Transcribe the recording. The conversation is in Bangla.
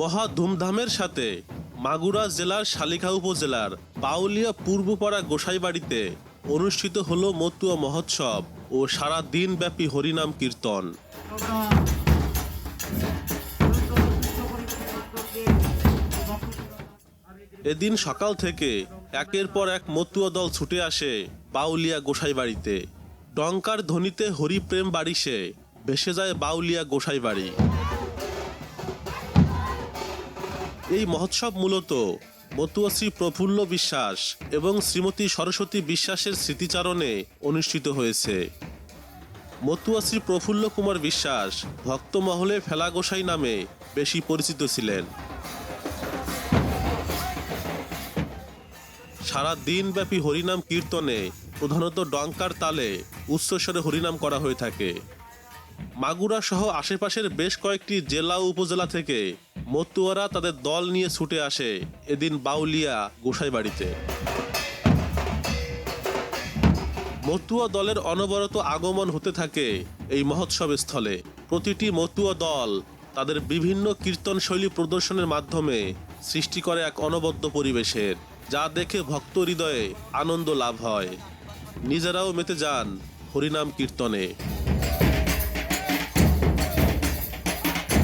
মহা ধুমধামের সাথে মাগুরা জেলার শালিখা উপজেলার বাউলিয়া পূর্বপাড়া গোসাইবাড়িতে অনুষ্ঠিত হলো মতুয়া মহোৎসব ও সারা দিনব্যাপী হরিনাম কীর্তন। এদিন সকাল থেকে একের পর এক মতুয়া দল ছুটে আসে বাউলিয়া গোসাই বাড়িতে ডঙ্কার ধ্বনিতে হরিপ্রেম বাড়ি সে ভেসে যায় বাউলিয়া গোসাই এই মহোৎসব মূলত মতুয়া শ্রী প্রফুল্ল বিশ্বাস এবং শ্রীমতী সরস্বতী বিশ্বাসের স্মৃতিচারণে অনুষ্ঠিত হয়েছে। মতুয়া শ্রী প্রফুল্ল কুমার বিশ্বাস ভক্তমহলে ফেলা গোসাই নামে বেশি পরিচিত ছিলেন। সারা দিনব্যাপী হরিনাম কীর্তনে প্রধানত ডঙ্কার তালে উচ্চস্বরে হরিনাম করা হয়ে থাকে। মাগুরা সহ আশেপাশের বেশ কয়েকটি জেলা উপজেলা থেকে মতুয়ারা তাদের দল নিয়ে ছুটে আসে এদিন বাউলিয়া গোসাই বাড়িতে মতুয়া দলের অনবরত আগমন হতে থাকে এই মহোৎসব স্থলে প্রতিটি মতুয়া দল তাদের বিভিন্ন কীর্তন শৈলী প্রদর্শনের মাধ্যমে সৃষ্টি করে এক অনবদ্য পরিবেশের, যা দেখে ভক্ত হৃদয়ে আনন্দ লাভ হয়। নিজেরাও মেতে যান হরিনাম কীর্তনে।